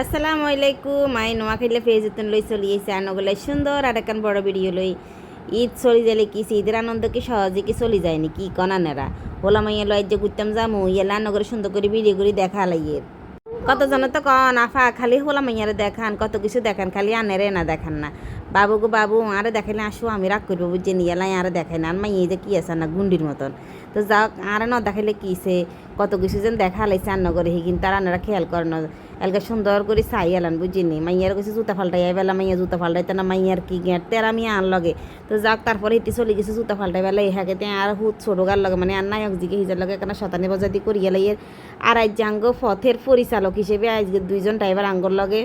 আসসালামু আলাইকুম। মাই নোয়াখাইলে ফেজতুন লই চলি আইছে আনগলে সুন্দর আর একখান বড় ভিডিও লই। ঈদ চলি যালে কি ঈদের আনন্দ কি সহজে কি চলি যায়নি কি কনানেরা হোলা মাইয়া লই যে ঘুরতাম যামু, ইয়েলা নগরে সুন্দর করে ভিডিও করে দেখা লাইয়ের কত জন তো কন, আফা, খালি হোলা মাইয়ারে দেখান, কত কিছু দেখান, খালি আনেরে না দেখান না। বাবু গো বাবু, আরে দেখাইলে আসো, আমি রাগ করব বুঝছি নিয়েলাই আরে দেখাই না। আর যে কি আছে না, গুন্ডির মতন। তো যাক, আরে না দেখাইলে কি সে? কত কিছু যেন দেখা লাইছে আন্ন করে হিগিন তার আনারা খেয়াল করে না। এলকে সুন্দর করে চাই এলান বুঝিনি মাইয়ার কাছে জুতা ফাল্টাই বেলা, মাইয়া জুতা ফাল্টাইতে না মাইয়ার কি গেঁট তের আমি আন লগে। তো যাক, তারপরে হিটি চলে গেছে জুতা ফাল্টাই বেলা ইহাকে তে আর হুত ছোট গার লগে মানে আর নায়ক জিকে হিজার লগে কেন শতানি বজাতি করিয়া লাইয়ের আর আজ পথের পরিচালক হিসেবে আজকে দুইজন ড্রাইভার আঙ্গর লগে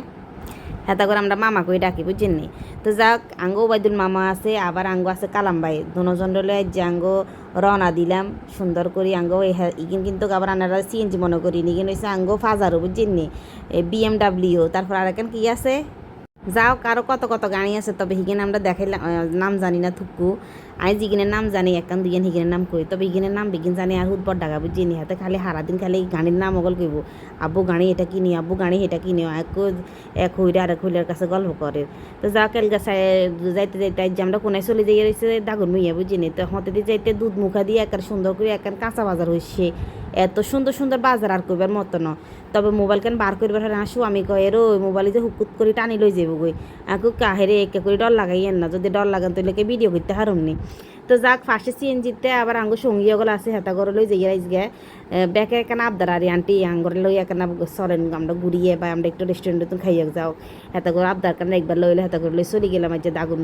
হেতা করে আমরা মামা কই ডাকি বুঝছেননি তো যাক, আঙ্গো ওবায়দুল মামা আছে, আবার আঙ্গো আছে কালাম ভাই। দুজন ডলে যে আঙ্গো রওনা দিলাম, সুন্দর করে আঙ্গো ইগিন কিন্তু আবার আনারা সিএনজি মনে করিনি, কিন্তু হচ্ছে আঙ্গো ফাজারও বুঝছেন নি? বিএমডাব্লিউ তারপর আর কি আছে? যাও, কারও কত কত গাড়ি আছে, তবে হিগেন আমরা দেখাইলাম নাম জানি না থুকু। আমি জিগিনের নাম জানি একান দুইজন হিগিনের নাম কই। তবে হিগিনের নাম বিগিন জানি, আর হুদবর ডাকা বুঝি নি। হাতে খালি হারাদিন খালি গাড়ির নাম অগল কইব। আব্বু গাড়ি এটা কিনি, আব্বু গাড়ি এটা কিনি, এক এক হইলে আর এক হইলের কাছে গল্প করে। তো যা কেল গাছে যাইতে যাইতে আজ আমরা কোনায় চলে যাই রয়েছে দাগুন মুইয়া, বুঝি নি। তো হতে দিয়ে যাইতে দুধ মুখা দিয়ে একার সুন্দর করে একার কাঁচা বাজার হইছে। এত সুন্দর সুন্দর বাজার আর কইবার মতো ন। তবে মোবাইল কেন বার করবার হলে আসু? আমি কই, এরো মোবাইলে যে হুকুত করে টানি লই যাব গই আকু কাহেরে একে করে ডর লাগাইয়েন না। যদি ডর লাগান তাহলে ভিডিও করতে হারমনি তো যাক ফার্স্টে সিএনজিতে আবার আঙ্গু সঙ্গী ওগুলো আছে, হেতা করে লই যাই রাইজ গে ব্যাকে এখানে আবদার আর আন্টি, আঙ্গর লই এখানে সরেন আমরা ঘুরিয়ে বা আমরা একটু রেস্টুরেন্টে খাইয়ে যাও। হেতা করে আবদার কারণে একবার লইলে, হেতা করে লই চলে গেলাম যে দাগুন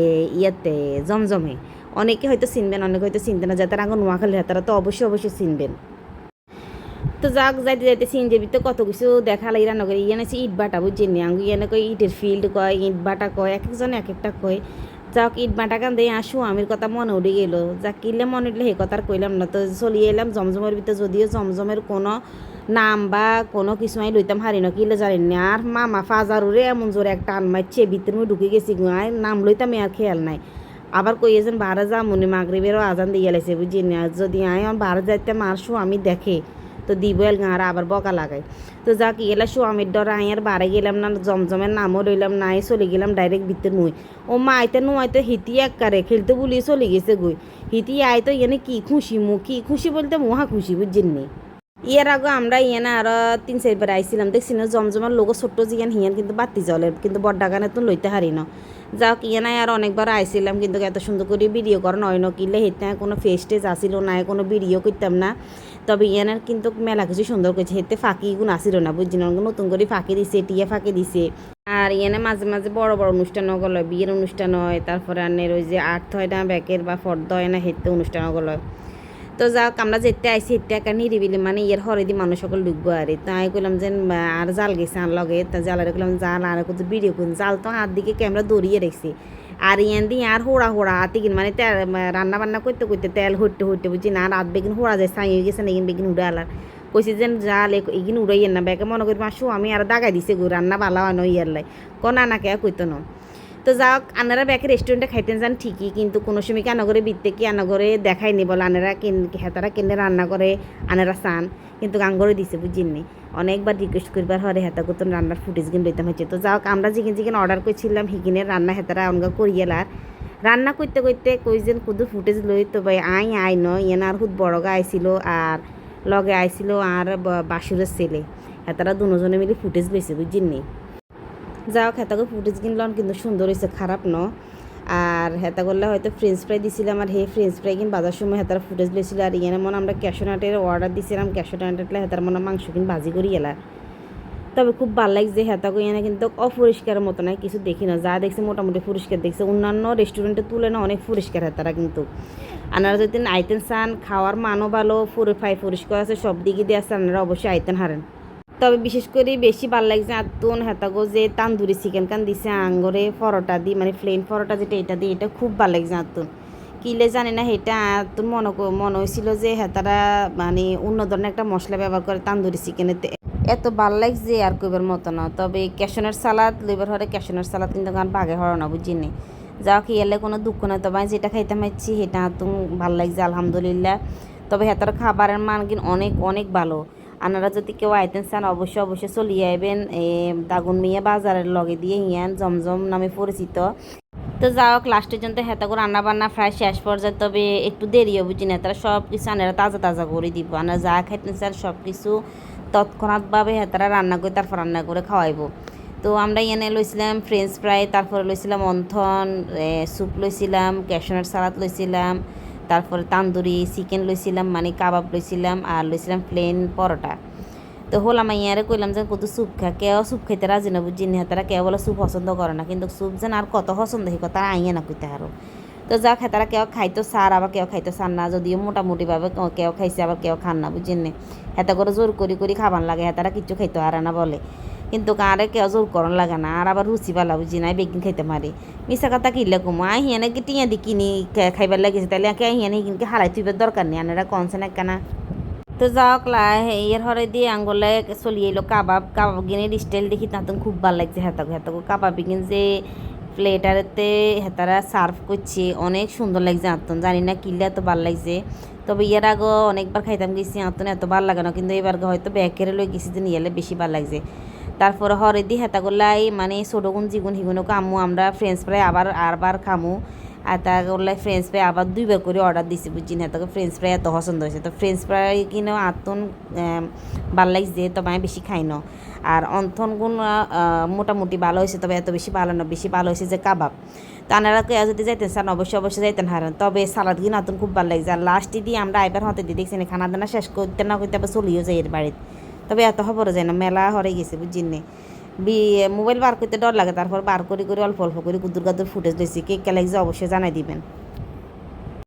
এ, ইয়েতে জমজমে। অনেকে হয়তো চিনবেন, অনেকে হয়তো চিনতে না যাতে আঙ্গ নোয়াখালী হেতারা তো অবশ্যই অবশ্যই চিনবেন। তো যাক, যাইতে যাইতে সিনজেবি তো কত কিছু দেখা লাগি রান্না করে ইয়ানে ইট বাটা, বুঝছেন আঙ্গু ইয়ানে কয় ইটের ফিল্ড কয়, ইট বাটা কয় এক একজন এক একটা কয়। যাক, ইট বাটা কান দিয়ে আসু, আমির কথা মনে উঠে গেল। যা কিনলে মনে উঠলে সেই কথা কইলাম না, তো চলিয়ে এলাম জমজমের ভিতরে। যদিও জমজমের কোনো নাম বা কোনো কিছু আমি লইতাম, হারি না কিলে জানি না? আর মামা ফাজারুরে এমন জোরে একটা আন মারছে ভিতরে ঢুকে গেছি আর নাম লইতাম আর খেয়াল নাই। আবার কইয়েছেন বারে যা মনে মাগরিবেরও আজান দিয়ে গেলেছে বুঝি না? যদি আয় আমার বারে যাইতে মারছু আমি দেখে। তো দিব এল গাঁরা আবার বকা লাগাই। তো যা কি গেলা স্বামীর ডর আই আর বারে গেলাম না, জমজমের নামও লইলাম নাই চলে গেলাম ডাইরেক্ট ভিতর মুই ও মা, আইতে নো আইতে হিতি এককারে, খেলতে বলি চলে গেছে গই। হিতি আইতো এনে কি খুশি মু, কি খুশি বলতে মহা খুশি বুঝছেন নি? ইয়ার আগে আমরা ইয়ানে আরও তিন চারবার আইছিলাম। দেখছি না জমজমার লোক ছোট্ট জিয়ান হিয়ান কিন্তু বাতি জলের কিন্তু বড্ডা গানে তো লইতে হারি না। যাক ইয়ানে আর অনেকবার আইছিলাম, কিন্তু এত সুন্দর করে ভিডিও করা নয় নকিলে হেতে কোনো ফেস টেস আসিল না কোনো ভিডিও করতাম না। তবে ইয়ানের কিন্তু মেলা কিছু সুন্দর করেছে হেতে ফাঁকি গুণ আসিল না বুঝছি না, নতুন করে ফাঁকি দিছে, টিয়া ফাঁকি দিছে। আর ইয়ানে মাঝে মাঝে বড় বড় অনুষ্ঠান গেল, বিয়ের অনুষ্ঠান হয়, তারপরে আনের ওই যে আর্থ হয় না ব্যাকের বা ফর্দ হয় না হেতে অনুষ্ঠান গেল। তো যাক আমরা যেতে আইসি একা নিরিবিলি মানে ইয়ার হরেদি মানুষ সকল ঢুকবো আর তাই কইলাম যে আর জাল গেছে আর লগে। তা জালারে কইলাম, জাল আর কত ভিডিও করুন জাল তো হাত দিকে ক্যামেরা দৌড়িয়ে রেখছি আর ইয়ান দিয়ে আর হোড়া হোড়া হাতে কিন মানে রান্না বান্না করতে করতে তেল হইতে হইতে বুঝছি না রাত বেগিন হোড়া যায় সাই গেছে না এগিন বেগিন উড়ে আলার কইছি যেন, জাল এগিন উড়াইয়েন না ব্যাগে মনে করি মাসু আমি আর দাগাই দিছে গো রান্না ভালো হয় নয় ইয়ার লাই? কনা না কে কইতো না। তো যাক আনারা ব্যাকে রেস্টুরেন্টে খাইতেন যান ঠিকই, কিন্তু কোনো সময় কি আনাগরে বিত্তে কি আনাগরে দেখায়নি বলে? আনারা কিন হেতারা কিনে রান্না করে? আনারা চান, কিন্তু গাঙ্গরে দিছে বুঝিনি অনেকবার রিকোয়েস্ট করবার হরে হেতা করতো রান্নার ফুটেজ গিন লইতাম হচ্ছে তো যাক, আমরা যেখান যেখানে অর্ডার করছিলাম হিকিনের রান্না হেতারা অনগা করিয়েলার রান্না করতে করতে কই যেন কুদু ফুটেজ লই তো ভাই, আই আই ন ইয়েন আর খুব বড়গা আইছিল আর লগে আইছিল আর বাসুরের ছেলে। হেতারা দুজনে মিলে ফুটেজ লইছে বুঝিনি যাও হেতাকে ফুটেজ কিনলাম কিন্তু সুন্দর হয়েছে খারাপ ন। আর হেতা করলে হয়তো ফ্রেঞ্চ ফ্রাই দিছিলাম আর হে ফ্রেঞ্চ ফ্রাই কিন বাজার সময় হেতার ফুটেজ লইছিল। আর ইয়ানে মনে আমরা ক্যাশোনাটের অর্ডার দিছিলাম ক্যাশোনাটের হেতার মনে মাংস কিন ভাজি করি এলা। তবে খুব ভালো লাগছে হেতাকে এনে কিন্তু অপরিষ্কারের মতো নাই, কিছু দেখি না। যা দেখছে মোটামুটি পরিষ্কার দেখছে। অন্যান্য রেস্টুরেন্টে তুলে না অনেক পরিষ্কার হেতারা কিন্তু। আপনারা যদি আইতেন চান, খাওয়ার মানও ভালো পুরিফাই পরিষ্কার আছে, সব দিকে দিয়ে আছে আপনারা অবশ্যই আইতেন হারেন। তবে বিশেষ করে বেশি ভালো লাগছে আতুন, হেতাগো যে তান্দুরি চিকেন কান দিছে, আঙ্গরে পরোটা দি মানে প্লেন পরোটা যেটা, এটা দিয়ে এটা খুব ভালো লাগছে আতুন। কিলে জানি না সেটা আতুন মনে মনে হয়েছিল যে হেতারা মানে অন্য ধরনের একটা মশলা ব্যবহার করে তান্দুরি চিকেনেতে এত ভালো লাগছে আর কইবার মতো না। তবে ক্যাশনের সালাদ, লইবার হরে ক্যাশনের সালাদ কিন্তু গান বাগে হওয়া না বুঝিনি যাও কি এলে কোনো দুঃখ নাই, তবে যেটা খাইতে পারছি সেটা তো ভালো লাগছে, আলহামদুলিল্লাহ। তবে হেতার খাবারের মান কিন্তু অনেক অনেক ভালো। আপনারা যদি কেউ আইতেন চান অবশ্যই অবশ্যই চলিয়ে আইবেন। দাগুন মিয়া বাজারের লগে দিয়ে হিয়ান জমজম নামে পরিচিত। তো যাই হোক লাস্টের জন্য হেতা করে রান্না বান্না প্রায় শেষ পর্যায়ে, তবে একটু দেরিও বুঝি না তারা সব কিছু আনারা তাজা তাজা করে দিব। আনারা যা খাইতেন স্যার সব কিছু তৎক্ষণাৎভাবে হেতারা রান্না করে তারপর রান্না করে খাওয়াইবো। তো আমরা এনে লইছিলাম ফ্রেঞ্চ ফ্রাই তারপরে লইছিলাম অন্থন স্যুপ লইছিলাম ক্যাশনার সালাদ লইছিলাম তারপরে তান্দুরি, চিকেন লইছিলাম মানে কাবাব লইছিলাম আর লইছিলাম প্লেন পরোটা। তো হলাম ইয়ারে কইলাম যে কত স্যুপ খা, কেউ স্যুপ খাইতে রাজি না বুঝি নি তারা কেউ বলে স্যুপ পছন্দ করে না, কিন্তু স্যুপ যেন আর কত পছন্দ সেই কথা আইয়ে না কইতে হারো তো যা খায় তারা কেউ খাইতো সার, আবার কেউ খাইতো সার না, যদিও মোটামুটিভাবে কেউ খাইছে, আবার কেউ খান না, বুঝিন নি। করে জোর করি করি খাবার লাগে, হেতারা কিচ্ছু খাইতো আর না বলে। কিন্তু কারে কেউ জোর করন লাগে না। আর আবার রুচি পালা বুঝি নাই বেগিন খাইতে মারি। মিশা কথা কিনলে কমো? আই হিয়ানে কি টিয়া দি কিনি খাইবার লাগিছে? তাহলে কে হিয়ানে কিনকে হালাই তুইবার দরকার নেই। আনারা কনসেন একখানা তো যাওক লা এর হরে দিয়ে আঙ্গুলে চলি এলো কাবাব। কাবাব গিনের স্টাইল দেখি তাঁতন খুব ভালো লাগছে হেতাকে। হেতাকে কাবাব গিন যে প্লেটারেতে হেতারা সার্ভ করছে, অনেক সুন্দর লাগছে আঁতন জানি না কিনলে এত ভালো লাগছে। তবে ইয়ার আগে অনেকবার খাইতাম, গেছি আঁতন এত ভালো লাগে না, কিন্তু এবার হয়তো ব্যাকেরে লই গেছি যে নিয়ে বেশি ভালো লাগছে। তারপর হরে দি হেতাগুলাই মানে ছোটগুন যিগুন হিগুনকে আম্মু আমরা ফ্রেঞ্চ ফ্রাই আবার, আরবার খামু। আর তাগুলাই ফ্রেঞ্চ ফ্রাই আবার দুইবার করে অর্ডার দিছি বুঝছি না। তোকে ফ্রেঞ্চ ফ্রাই এত পছন্দ হয়েছে। তো ফ্রেঞ্চ ফ্রাই কিনেও আতন ভালো লাগছে তবে আমি বেশি খাই না। আর অন্থন গুণ মোটামুটি ভালো হয়েছে, তবে এত বেশি ভালো না, বেশি ভালো হয়েছে যে কাবাব। তো আনারা কেউ যদি যাইতেন স্যার, অবশ্যই অবশ্যই যাইতেন হারেন। তবে সালাদ কিনে নতুন খুব ভালো লাগছে। আর লাস্টে দিয়ে আমরা আইবার হতে দিয়ে দেখছি না খানা দানা শেষ করতে না করতে আবার চলিও যাই এর বাড়িতে। তবে এত খবর যায় না, মেলা হরে গেছে, বুঝছেন বি, মোবাইল বার করতে ডর লাগে, তারপর বার করে করে অল্প অল্প করে দুর্গাদুর ফুটেজ দিয়েছি কে কে লাগছে অবশ্যই জানাই দিবেন।